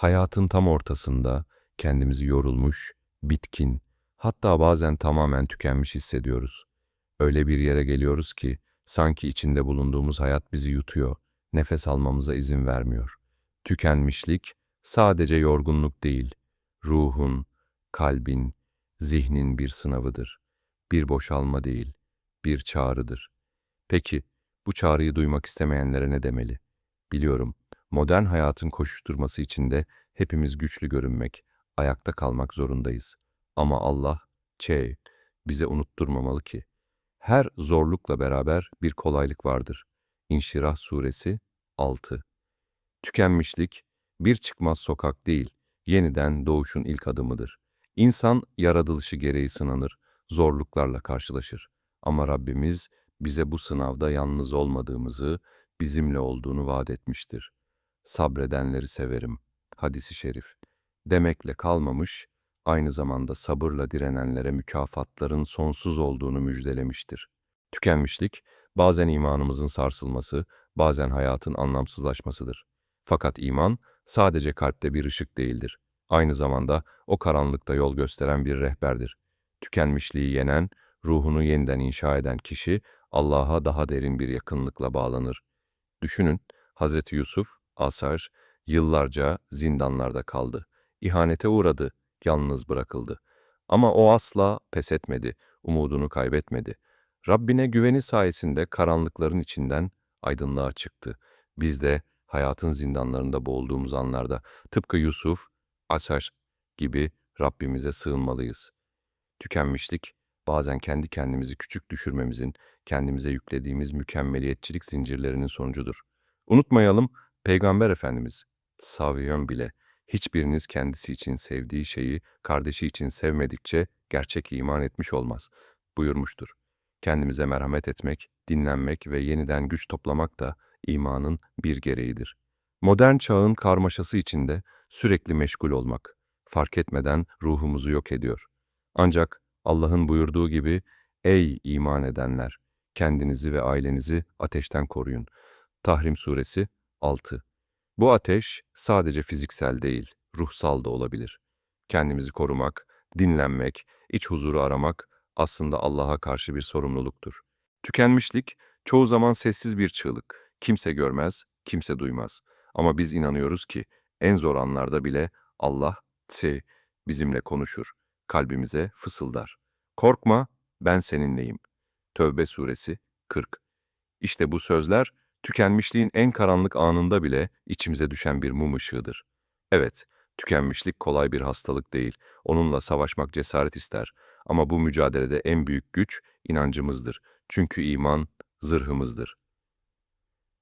Hayatın tam ortasında kendimizi yorulmuş, bitkin, hatta bazen tamamen tükenmiş hissediyoruz. Öyle bir yere geliyoruz ki sanki içinde bulunduğumuz hayat bizi yutuyor, nefes almamıza izin vermiyor. Tükenmişlik sadece yorgunluk değil, ruhun, kalbin, zihnin bir sınavıdır. Bir boşalma değil, bir çağrıdır. Peki, bu çağrıyı duymak istemeyenlere ne demeli? Biliyorum, modern hayatın koşuşturması içinde hepimiz güçlü görünmek, ayakta kalmak zorundayız. Ama Allah, çey, bize unutturmamalı ki, her zorlukla beraber bir kolaylık vardır. İnşirah Suresi 6 Tükenmişlik, bir çıkmaz sokak değil, yeniden doğuşun ilk adımıdır. İnsan yaratılışı gereği sınanır, zorluklarla karşılaşır. Ama Rabbimiz bize bu sınavda yalnız olmadığımızı, bizimle olduğunu vaat etmiştir. Sabredenleri severim. Hadisi şerif. Demekle kalmamış, aynı zamanda sabırla direnenlere mükafatların sonsuz olduğunu müjdelemiştir. Tükenmişlik, bazen imanımızın sarsılması, bazen hayatın anlamsızlaşmasıdır. Fakat iman sadece kalpte bir ışık değildir. Aynı zamanda o karanlıkta yol gösteren bir rehberdir. Tükenmişliği yenen, ruhunu yeniden inşa eden kişi Allah'a daha derin bir yakınlıkla bağlanır. Düşünün, Hazreti Yusuf, Asar, yıllarca zindanlarda kaldı. İhanete uğradı, yalnız bırakıldı. Ama o asla pes etmedi, umudunu kaybetmedi. Rabbine güveni sayesinde karanlıkların içinden aydınlığa çıktı. Biz de hayatın zindanlarında boğulduğumuz anlarda tıpkı Yusuf, Asar gibi Rabbimize sığınmalıyız. Tükenmişlik, bazen kendi kendimizi küçük düşürmemizin, kendimize yüklediğimiz mükemmeliyetçilik zincirlerinin sonucudur. Unutmayalım, Peygamber Efendimiz, Saviyon bile, hiçbiriniz kendisi için sevdiği şeyi kardeşi için sevmedikçe gerçek iman etmiş olmaz, buyurmuştur. Kendimize merhamet etmek, dinlenmek ve yeniden güç toplamak da imanın bir gereğidir. Modern çağın karmaşası içinde sürekli meşgul olmak, fark etmeden ruhumuzu yok ediyor. Ancak Allah'ın buyurduğu gibi, ey iman edenler, kendinizi ve ailenizi ateşten koruyun. Tahrim Suresi 6 Bu ateş sadece fiziksel değil, ruhsal da olabilir. Kendimizi korumak, dinlenmek, iç huzuru aramak aslında Allah'a karşı bir sorumluluktur. Tükenmişlik çoğu zaman sessiz bir çığlık. Kimse görmez, kimse duymaz. Ama biz inanıyoruz ki en zor anlarda bile Allah tse bizimle konuşur, kalbimize fısıldar. Korkma, ben seninleyim. Tövbe suresi 40. İşte bu sözler tükenmişliğin en karanlık anında bile içimize düşen bir mum ışığıdır. Evet, tükenmişlik kolay bir hastalık değil. Onunla savaşmak cesaret ister. Ama bu mücadelede en büyük güç inancımızdır. Çünkü iman zırhımızdır.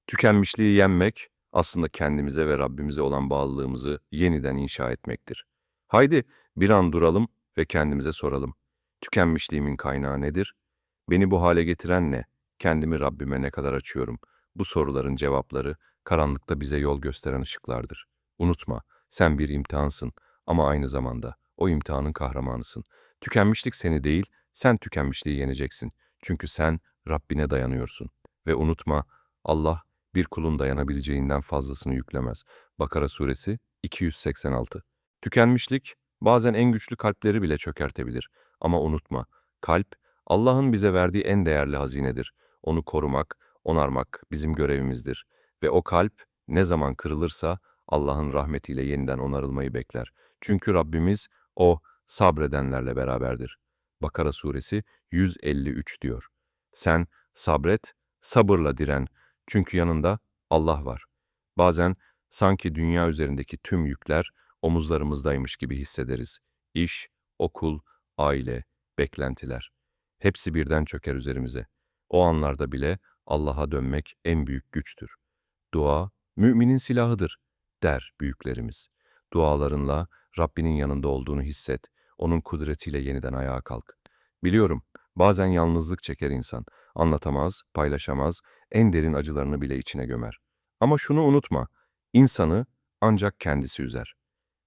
Tükenmişliği yenmek aslında kendimize ve Rabbimize olan bağlılığımızı yeniden inşa etmektir. Haydi bir an duralım ve kendimize soralım. Tükenmişliğimin kaynağı nedir? Beni bu hale getiren ne? Kendimi Rabbime ne kadar açıyorum? Bu soruların cevapları karanlıkta bize yol gösteren ışıklardır. Unutma, sen bir imtihansın ama aynı zamanda o imtihanın kahramanısın. Tükenmişlik seni değil, sen tükenmişliği yeneceksin. Çünkü sen Rabbine dayanıyorsun. Ve unutma, Allah bir kulun dayanabileceğinden fazlasını yüklemez. Bakara suresi 286 Tükenmişlik bazen en güçlü kalpleri bile çökertebilir. Ama unutma, kalp Allah'ın bize verdiği en değerli hazinedir. Onu korumak, onarmak bizim görevimizdir. Ve o kalp ne zaman kırılırsa Allah'ın rahmetiyle yeniden onarılmayı bekler. Çünkü Rabbimiz o sabredenlerle beraberdir. Bakara suresi 153 diyor. Sen sabret, sabırla diren. Çünkü yanında Allah var. Bazen sanki dünya üzerindeki tüm yükler omuzlarımızdaymış gibi hissederiz. İş, okul, aile, beklentiler. Hepsi birden çöker üzerimize. O anlarda bile Allah'a dönmek en büyük güçtür. Dua, müminin silahıdır, der büyüklerimiz. Dualarınla Rabbinin yanında olduğunu hisset, onun kudretiyle yeniden ayağa kalk. Biliyorum, bazen yalnızlık çeker insan, anlatamaz, paylaşamaz, en derin acılarını bile içine gömer. Ama şunu unutma, insanı ancak kendisi üzer.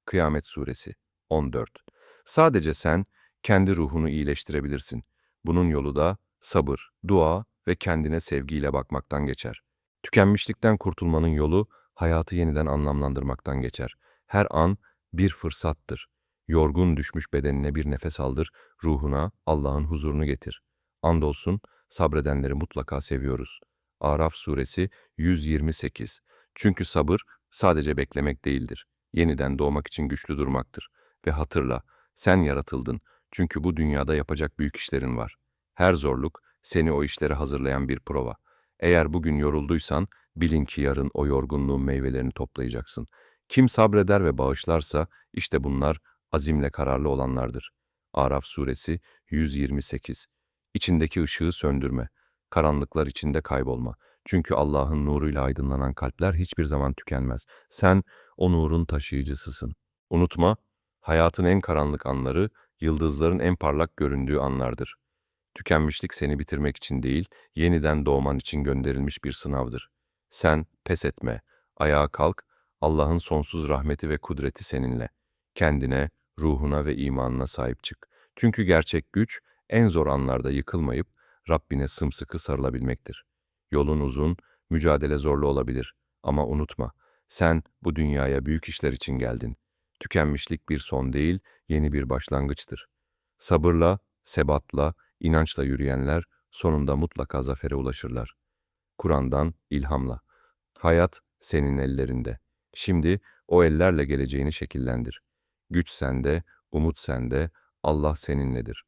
Kıyamet Suresi 14 Sadece sen kendi ruhunu iyileştirebilirsin. Bunun yolu da sabır, dua ve kendine sevgiyle bakmaktan geçer. Tükenmişlikten kurtulmanın yolu hayatı yeniden anlamlandırmaktan geçer. Her an bir fırsattır. Yorgun düşmüş bedenine bir nefes aldır, ruhuna Allah'ın huzurunu getir. Andolsun sabredenleri mutlaka seviyoruz. Araf suresi 128 Çünkü sabır sadece beklemek değildir. Yeniden doğmak için güçlü durmaktır. Ve hatırla, sen yaratıldın. Çünkü bu dünyada yapacak büyük işlerin var. Her zorluk seni o işlere hazırlayan bir prova. Eğer bugün yorulduysan, bilin ki yarın o yorgunluğun meyvelerini toplayacaksın. Kim sabreder ve bağışlarsa, işte bunlar azimle kararlı olanlardır. Araf suresi 128 İçindeki ışığı söndürme. Karanlıklar içinde kaybolma. Çünkü Allah'ın nuruyla aydınlanan kalpler hiçbir zaman tükenmez. Sen o nurun taşıyıcısısın. Unutma, hayatın en karanlık anları, yıldızların en parlak göründüğü anlardır. Tükenmişlik seni bitirmek için değil, yeniden doğman için gönderilmiş bir sınavdır. Sen pes etme, ayağa kalk, Allah'ın sonsuz rahmeti ve kudreti seninle. Kendine, ruhuna ve imanına sahip çık. Çünkü gerçek güç, en zor anlarda yıkılmayıp, Rabbine sımsıkı sarılabilmektir. Yolun uzun, mücadele zorlu olabilir. Ama unutma, sen bu dünyaya büyük işler için geldin. Tükenmişlik bir son değil, yeni bir başlangıçtır. Sabırla, sebatla, inançla yürüyenler sonunda mutlaka zafere ulaşırlar. Kur'an'dan ilhamla. Hayat senin ellerinde. Şimdi o ellerle geleceğini şekillendir. Güç sende, umut sende, Allah seninledir.